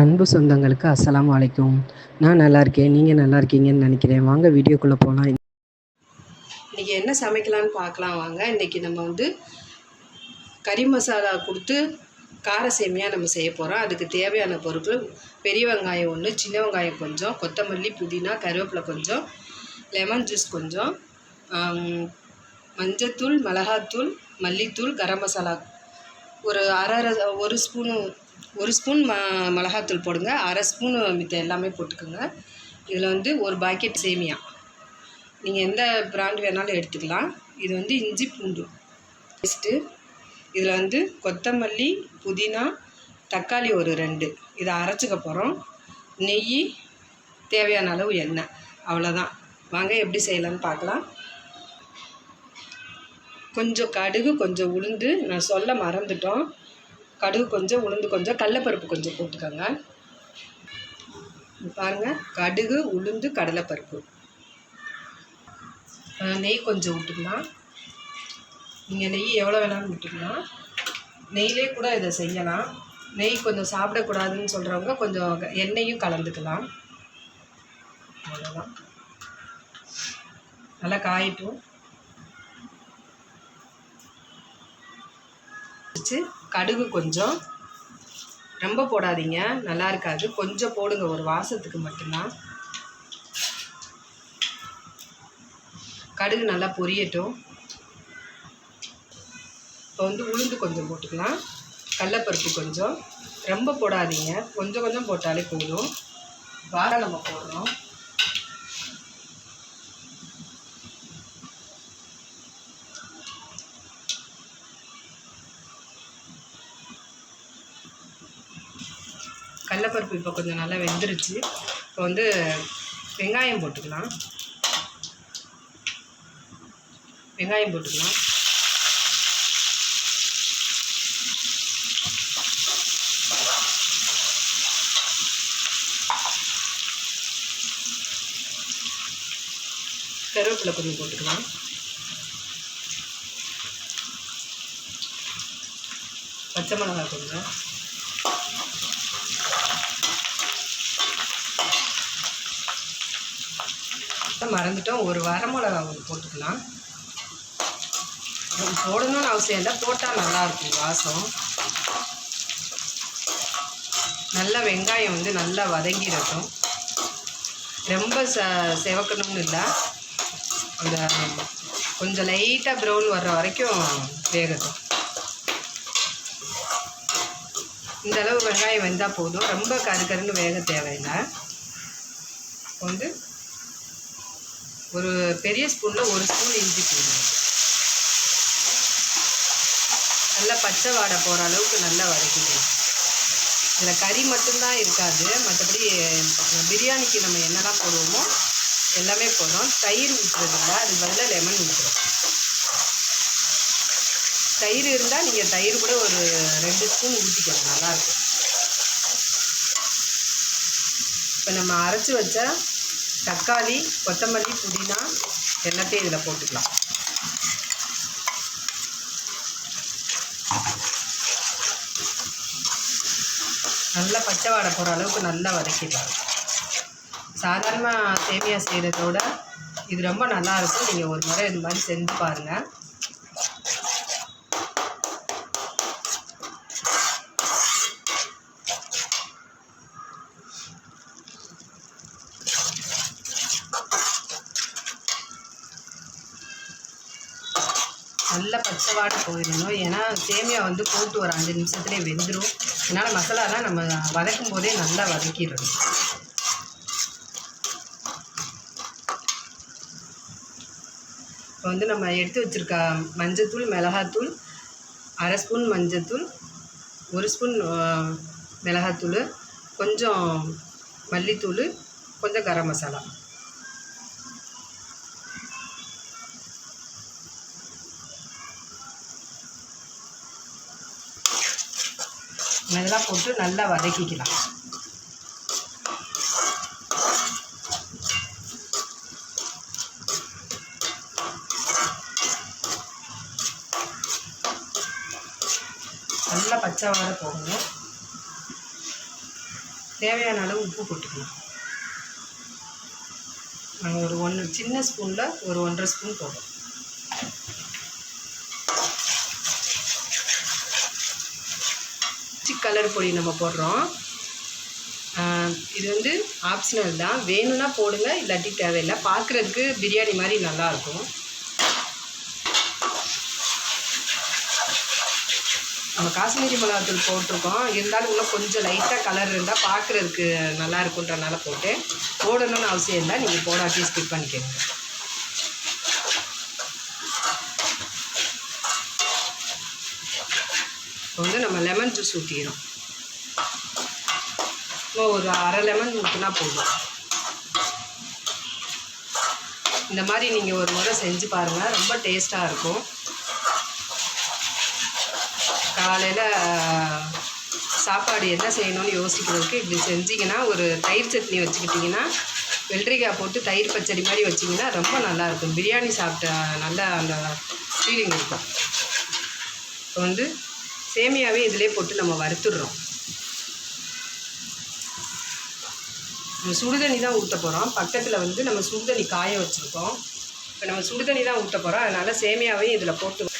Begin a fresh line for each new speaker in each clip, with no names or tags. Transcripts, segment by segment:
அன்பு சொந்தங்களுக்கு அஸ்லாம் அலைக்கும். நான் நல்லா இருக்கேன். நீங்கள் நல்லா இருக்கீங்கன்னு நினைக்கிறேன். வாங்க வீடியோக்குள்ளே போகலாம்
இன்றைக்கி என்ன சமைக்கலான்னு பார்க்கலாம். வாங்க இன்றைக்கி நம்ம வந்து கறி மசாலா கொடுத்து கார சேமியாக நம்ம செய்ய போகிறோம் அதுக்கு தேவையான பொருட்கள் பெரிய வெங்காயம் ஒன்று சின்ன வெங்காயம் கொஞ்சம் கொத்தமல்லி புதினா கருவேப்பிலை கொஞ்சம் லெமன் ஜூஸ் கொஞ்சம் மஞ்சத்தூள் மிளகாத்தூள் மல்லித்தூள் கரம் மசாலா. ஒரு அரை அரை ஒரு ஸ்பூனு ஒரு ஸ்பூன் ம மிளகாத்தூள் போடுங்க. அரை ஸ்பூனு மித்த எல்லாமே போட்டுக்கோங்க. இதில் வந்து ஒரு பாக்கெட் சேமியா. நீங்கள் எந்த பிராண்ட் வேணாலும் எடுத்துக்கலாம். இது வந்து இஞ்சி பூண்டு பேஸ்ட்டு இதில் வந்து கொத்தமல்லி புதினா தக்காளி ஒரு ரெண்டு. இதை அரைச்சிக்க போகிறோம் நெய் தேவையான அளவு எண்ணெய். அவ்வளோதான் வாங்க எப்படி செய்யலாம்னு பார்க்கலாம். கொஞ்சம் கடுகு கொஞ்சம் உளுந்து. நான் சொல்ல மறந்துட்டோம். கடுகு கொஞ்சம் உளுந்து கொஞ்சம் கடலைப்பருப்பு கொஞ்சம் போட்டுக்கோங்க. பாருங்கள் கடுகு உளுந்து கடலைப்பருப்பு. நெய் கொஞ்சம் விட்டுக்கலாம் நீங்கள் நெய் எவ்வளோ வேணாலும் விட்டுக்கலாம் நெய்லே கூட இதை செய்யலாம். நெய் கொஞ்சம் சாப்பிடக்கூடாதுன்னு சொல்கிறவங்க கொஞ்சம் எண்ணெயும் கலந்துக்கலாம். அவ்வளோதான் நல்லா காயட்டும். வச்சு கடுகு கொஞ்சம். ரொம்ப போடாதீங்க நல்லா இருக்காது. கொஞ்சம் போடுங்க ஒரு வாசத்துக்கு மட்டும்தான். கடுகு நல்லா பொரியட்டும். இப்போ வந்து உளுந்து கொஞ்சம் போட்டுக்கலாம். கடலப்பருப்பு கொஞ்சம். ரொம்ப போடாதீங்க. கொஞ்சம் கொஞ்சம் போட்டாலே போதும். வாரம் நம்ம போடுறோம் கடலைப்பருப்பு இப்போ கொஞ்சம் நல்லா வெந்துருச்சு. இப்போ வந்து வெங்காயம் போட்டுக்கலாம். வெங்காயம் போட்டுக்கலாம். கருவேப்பிலை கொஞ்சம் போட்டுக்கலாம். பச்சை மிளகாய் கொஞ்சம். மறந்துட்டோம். ஒரு வரமிளகா ஒன்று போட்டுக்கலாம் போடணும்னு அவசியம் இல்லை. போட்டால் நல்லாயிருக்கும் வாசம். நல்லா வெங்காயம் வந்து நல்லா வதங்கிடட்டும். ரொம்ப ச செவக்கணும்னு இல்லை. அந்த கொஞ்சம் லைட்டாக ப்ரௌன் வர்ற வரைக்கும் வேகட்டும். இந்த அளவு வெங்காயம் வெந்தால் போதும். ரொம்ப கரு கருன்னு வேக தேவையில்லை. வந்து ஒரு பெரிய ஸ்பூனில் ஒரு ஸ்பூன் இஞ்சி பூண்டு. நல்லா பச்சை வாடை போகிற அளவுக்கு நல்லா வதக்கிக்கலாம் இதில் கறி மட்டும்தான் இருக்காது. மற்றபடி பிரியாணிக்கு நம்ம என்னெல்லாம் போடுவோமோ எல்லாமே போடுறோம். தயிர் ஊற்றுறதில்ல அது பதிலாக லெமன் ஊற்றுறோம் தயிர் இருந்தால் நீங்கள் தயிர் கூட ஒரு ரெண்டு ஸ்பூன் ஊற்றிக்கலாம் நல்லாயிருக்கும் இப்போ நம்ம அரைச்சி வச்சால் தக்காளி கொத்தமல்லி புதினா எல்லாத்தையும் இதில் போட்டுக்கலாம். நல்லா பச்சை வாடை போகிற அளவுக்கு நல்லா வதக்கிடலாம். சாதாரணமாக சேமியா செய்கிறதோட இது ரொம்ப நல்லா இருக்கும். நீங்கள் ஒரு முறை இது மாதிரி செஞ்சு பாருங்கள் நல்ல பச்சை வாடை போயிடணும். ஏன்னா சேமியா வந்து போட்டு ஒரு அஞ்சு நிமிஷத்துலேயே வெந்துடும் அதனால் மசாலாலாம் நம்ம வதக்கும் போதே நல்லா வதக்கிடணும். இப்போ வந்து நம்ம எடுத்து வச்சுருக்க மஞ்சத்தூள் மிளகாத்தூள் அரை ஸ்பூன் மஞ்சத்தூள் ஒரு ஸ்பூன் மிளகாத்தூள் கொஞ்சம் மல்லித்தூள் கொஞ்சம் கரம் மசாலா. இதெல்லாம் போட்டு நல்லா வதக்கிக்கலாம். நல்லா பச்சை வர போகணும் தேவையான அளவு உப்பு போட்டுக்கணும் நாங்கள் ஒரு ஒன்று சின்ன ஸ்பூனில் ஒரு ஒன்றரை ஸ்பூன் போடுறோம். கலர் பொடி நம்ம போடுறோம். இது வந்து ஆப்ஷனல் தான். வேணும்னா போடுங்க இல்லாட்டி தேவையில்லை. பார்க்குறதுக்கு பிரியாணி மாதிரி நல்லாயிருக்கும். நம்ம காஷ்மீரி மிளகாத்தூள் போட்டிருக்கோம். இருந்தாலும் இன்னும் கொஞ்சம் லைட்டாக கலர் இருந்தால் பார்க்குறதுக்கு நல்லா இருக்குன்றனால போட்டு போடணும்னு அவசியம் இல்லை. நீங்கள் போடாட்டி ஸ்கிப் பண்ணிக்கோங்க. இப்போ வந்து நம்ம லெமன் ஜூஸ் ஊற்றிக்கிறோம் இப்போ ஒரு அரை லெமன் ஊற்றினா போதும். இந்த மாதிரி நீங்கள் ஒரு முறை செஞ்சு பாருங்கள் ரொம்ப டேஸ்ட்டாக இருக்கும். காலையில் சாப்பாடு என்ன செய்யணும்னு யோசிக்கிறதுக்கு இப்படி செஞ்சிங்கன்னா ஒரு தயிர் சட்னி வச்சுக்கிட்டிங்கன்னா வெள்ளரிக்காய் போட்டு தயிர் பச்சடி மாதிரி வச்சிங்கன்னா ரொம்ப நல்லாயிருக்கும் பிரியாணி சாப்பிட்ட நல்ல அந்த ஃபீலிங் இருக்கும். இப்போ வந்து சேமியாவே இதிலே போட்டு நம்ம வறுத்துடுறோம். நம்ம சுடுதண்ணி தான் ஊற்ற போகிறோம் பக்கத்தில் வந்து நம்ம சுடுதண்ணி காய வச்சுருக்கோம். இப்போ நம்ம சுடுதண்ணி தான் ஊற்ற போகிறோம் அதனால் சேமியாவையும் இதில் போட்டு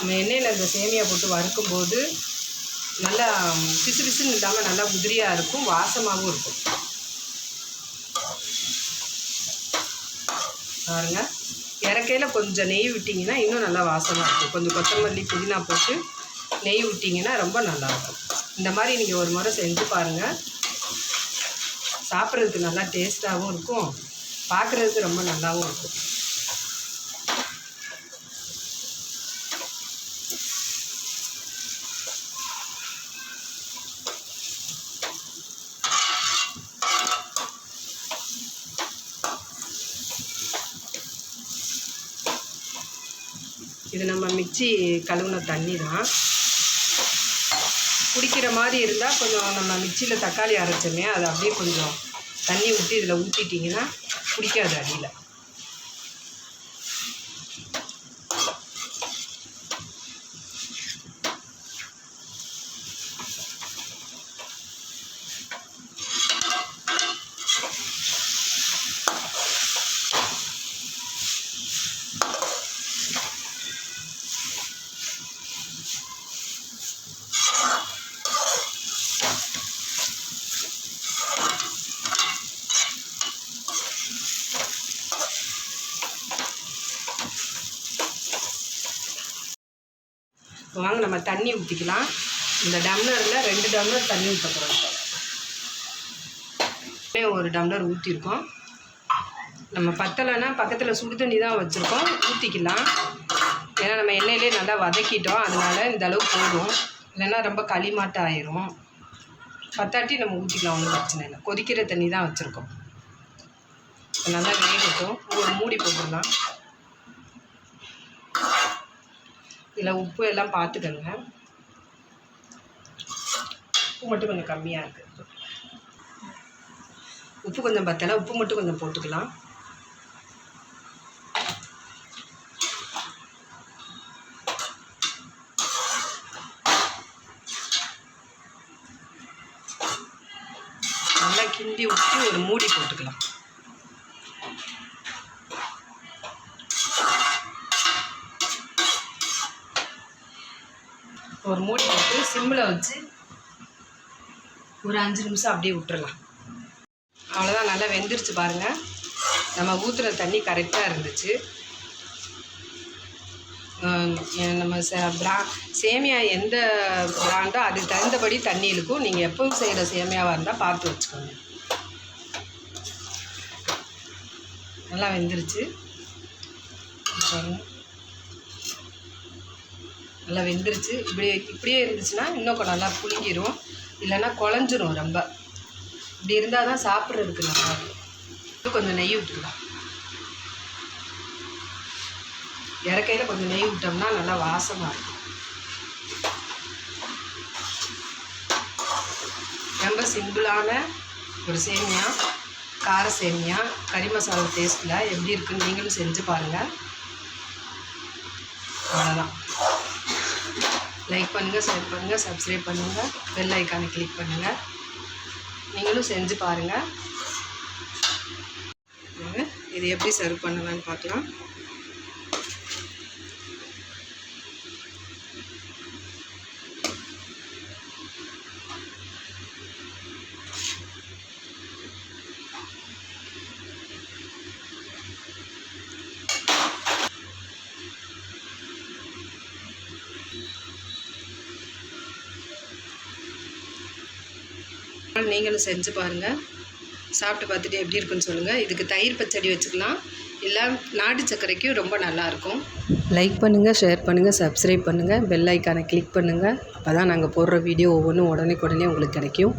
நம்ம எண்ணெயில் இந்த சேமியா போட்டு வறுக்கும்போது நல்லா பிசு பிசுன்னு இல்லாமல் நல்லா உதிரியாக இருக்கும் வாசமாகவும் இருக்கும். பாருங்கள் இறக்கையில் கொஞ்சம் நெய் விட்டிங்கன்னா இன்னும் நல்லா வாசமாக இருக்கும். கொஞ்சம் கொத்தமல்லி புதினா போட்டு நெய் விட்டிங்கன்னா ரொம்ப நல்லாயிருக்கும் இந்த மாதிரி நீங்கள் ஒரு முறை செஞ்சு பாருங்கள் சாப்பிட்றதுக்கு நல்லா டேஸ்ட்டாகவும் இருக்கும். பார்க்குறதுக்கு ரொம்ப நல்லாவும் இருக்கும். இது நம்ம மிச்சி கழுவுன தண்ணி தான் குடிக்கிற மாதிரி இருந்தால் கொஞ்சம் நம்ம மிக்சியில் தக்காளி அரைச்சோமே அதை அப்படியே கொஞ்சம் தண்ணி ஊற்றி இதில் ஊற்றிட்டிங்கன்னா குடிக்காது அடியில். நம்ம தண்ணி ஊற்றிக்கலாம் இந்த டம்ளரில் ரெண்டு டம்ளர் தண்ணி ஊற்ற போகிறோம் ஒரு டம்ளர் ஊற்றிருக்கோம் நம்ம பத்தலைன்னா பக்கத்தில் சுடு தண்ணி தான் வச்சுருக்கோம். ஊற்றிக்கலாம் ஏன்னா நம்ம எண்ணெயிலே நல்லா வதக்கிட்டோம். அதனால் இந்த அளவு போதும். இல்லைன்னா ரொம்ப களிமாட்டம் ஆயிரும். பத்தாட்டி நம்ம ஊற்றிக்கலாம் ஒன்றும் பிரச்சனை இல்லை. கொதிக்கிற தண்ணி தான் வச்சுருக்கோம். நல்லா வேகட்டும். ஒரு மூடி போட்டுடலாம். இதில் உப்பு எல்லாம் பார்த்துக்கோங்க. உப்பு மட்டும் கொஞ்சம் கம்மியாக இருக்குது உப்பு கொஞ்சம் பத்தலை உப்பு மட்டும் கொஞ்சம் போட்டுக்கலாம். நல்லா கிண்டி விட்டு ஒரு மூடி போட்டுக்கலாம். ஒரு மூடி போட்டு சிம்மில் வச்சு ஒரு அஞ்சு நிமிஷம் அப்படியே விட்டுறலாம். அவ்வளோதான் நல்லா வெந்துருச்சு பாருங்கள் நம்ம ஊற்றுற தண்ணி கரெக்டாக இருந்துச்சு. நம்ம பிரா சேமியா எந்த பிராண்டோ அதுக்கு தகுந்தபடி தண்ணி இருக்கும் நீங்கள் எப்பவும் செய்கிற சேமியாவாக இருந்தால் பார்த்து வச்சுக்கோங்க. நல்லா வெந்துருச்சு. சொல்லுங்கள் நல்லா வெந்துருச்சு. இப்படி இப்படியே இருந்துச்சுன்னா இன்னும் கொஞ்சம் நல்லா புழுங்கிடும் இல்லைன்னா குழஞ்சிரும் ரொம்ப. இப்படி இருந்தால் தான் சாப்பிட்றதுக்கு நல்லா இருக்கும். கொஞ்சம் நெய் விட்டுக்கலாம் இறக்கையில் கொஞ்சம் நெய் விட்டோம்னா நல்லா வாசமாக இருக்கும். ரொம்ப சிம்பிளான ஒரு சேமியா கார சேமியா கறி மசாலா டேஸ்ட்டில் எப்படி இருக்குன்னு நீங்களும் செஞ்சு பாருங்கள் அவ்வளோதான் லைக் பண்ணுங்கள் ஷேர் பண்ணுங்கள் சப்ஸ்கிரைப் பண்ணுங்கள் பெல் ஐக்கானை கிளிக் பண்ணுங்கள் நீங்களும் செஞ்சு பாருங்கள் இது எப்படி சர்வ் பண்ணலான்னு பார்க்கலாம். நீங்களும் செஞ்சு பாருங்கள் சாப்பிட்டு பார்த்துட்டு எப்படி இருக்குன்னு சொல்லுங்கள் இதுக்கு தயிர் பச்சடி வச்சுக்கலாம். இல்லை நாட்டு சர்க்கரைக்கும் ரொம்ப நல்லாயிருக்கும் லைக் பண்ணுங்கள் ஷேர் பண்ணுங்கள் சப்ஸ்கிரைப் பண்ணுங்கள் பெல் ஐக்கானை கிளிக் பண்ணுங்கள் அப்போ தான் நாங்கள் போடுற வீடியோ ஒவ்வொன்றும் உடனே உடனே உங்களுக்கு கிடைக்கும்.